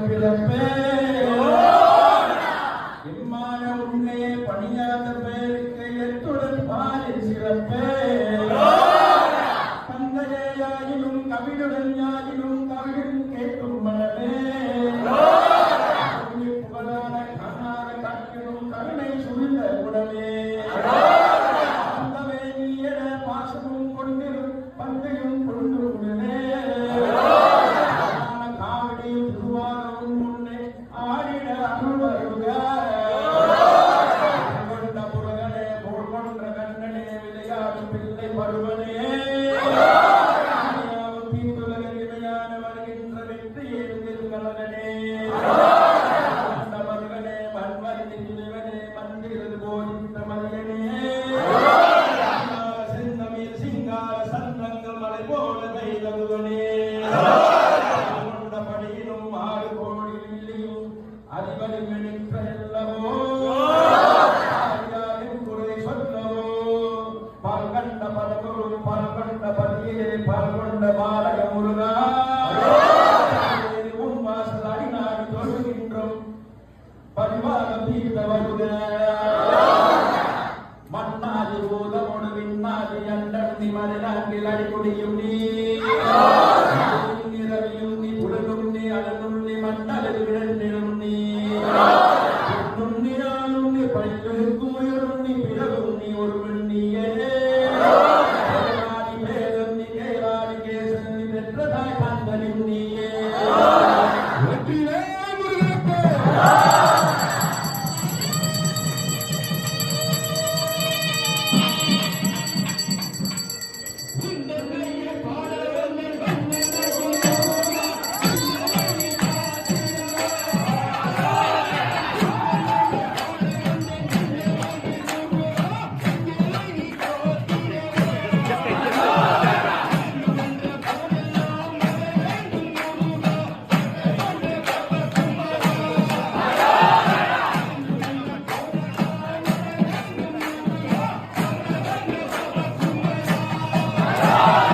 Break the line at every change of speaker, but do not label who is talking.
பிறப்பே எம்மான உன்னே பணியாத பேருக்கு எத்துடன் பாலில் சிறப்பே தந்தையாயினும் கவினுடன் பிள்ளை பருவனே. சிங்கார சந்தங்கள் மலை போல பெய்தவுதனே ജീവിതവരുതനായ മണ്ണാതി ഭൂതമോട് നീ. നിറവിയും നീ പുഴകും നീ അടങ്ങുണ്ണി മണ്ണലി വിരണ്ടിടും നീ ും. നീ ആളും നീ പൈക്കും ഉയർന്നി പിഴകും നീ ഒരു പെണ്ണിയേ